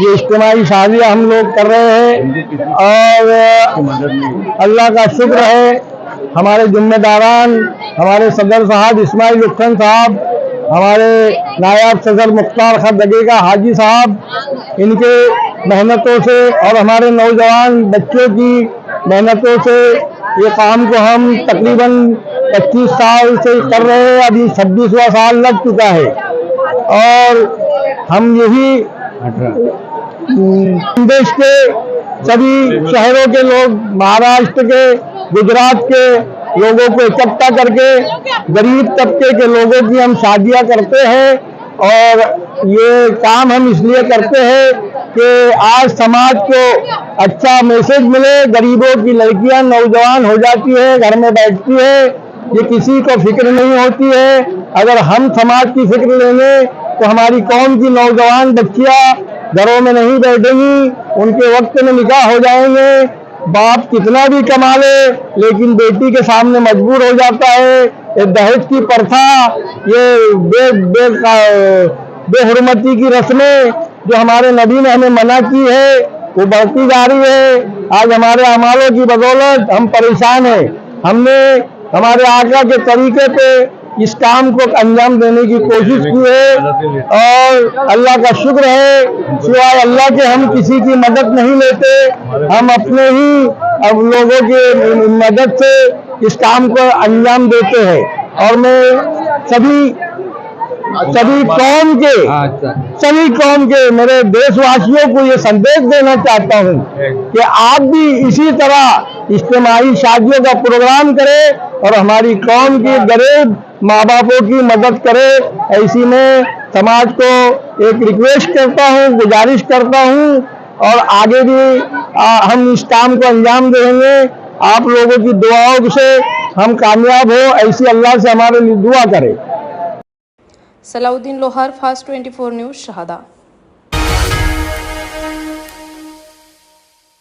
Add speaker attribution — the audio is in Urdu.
Speaker 1: یہ اجتماعی شادیاں ہم لوگ کر رہے ہیں اور اللہ کا شکر ہے ہمارے ذمہ داران، ہمارے صدر صاحب اسماعیل لکھن صاحب، ہمارے نایاب صدر مختار خط دگے کا حاجی صاحب، ان کے محنتوں سے اور ہمارے نوجوان بچوں کی محنتوں سے یہ کام کو ہم تقریباً پچیس سال سے کر رہے ہیں، ابھی چھبیسواں سال لگ چکا ہے اور ہم یہی دیش کے سبھی شہروں کے لوگ، مہاراشٹر کے، گجرات کے لوگوں کو اکٹھا کر کے، غریب طبقے کے لوگوں کی ہم شادیاں کرتے ہیں اور یہ کام ہم اس لیے کرتے ہیں کہ آج سماج کو اچھا میسج ملے، غریبوں کی لڑکیاں نوجوان ہو جاتی ہے گھر میں بیٹھتی ہے یہ کسی کو فکر نہیں ہوتی ہے۔ اگر ہم سماج کی فکر لیں گے تو ہماری قوم کی نوجوان بچیاں گھروں میں نہیں بیٹھیں گی ان کے وقت میں نکاح ہو جائیں گے، باپ کتنا بھی کما لے، لیکن بیٹی کے سامنے مجبور ہو جاتا ہے، یہ دہیج کی پرتھا، یہ بے بے بے حرمتی کی رسمیں جو ہمارے نبی نے ہمیں منع کی ہے، وہ بڑھتی جا رہی ہے۔ آج ہمارے اعمالوں کی بدولت، ہم پریشان ہیں۔ ہم نے ہمارے آقا کے طریقے پہ اس کام کو انجام دینے کی کوشش کی ہے اور اللہ کا شکر ہے، سوائے اللہ کے ہم کسی کی مدد نہیں لیتے، ہم اپنے ہی اب لوگوں کی مدد سے اس کام کو انجام دیتے ہیں۔ اور میں سبھی سبھی قوم کے، سبھی قوم کے میرے دیش واسیوں کو یہ سندیش دینا چاہتا ہوں کہ آپ بھی اسی طرح اجتماعی شادیوں کا پروگرام کریں اور ہماری قوم کی غریب ماں باپوں کی مدد کرے، ایسی میں سماج کو ایک ریکویسٹ کرتا ہوں، گزارش کرتا ہوں اور آگے بھی ہم اس کام کو انجام دیں گے۔ آپ لوگوں کی دعاؤں سے ہم کامیاب ہوں، ایسی اللہ سے ہمارے لیے دعا کرے
Speaker 2: Salauddin Lohar, fast twenty four news, شہادہ۔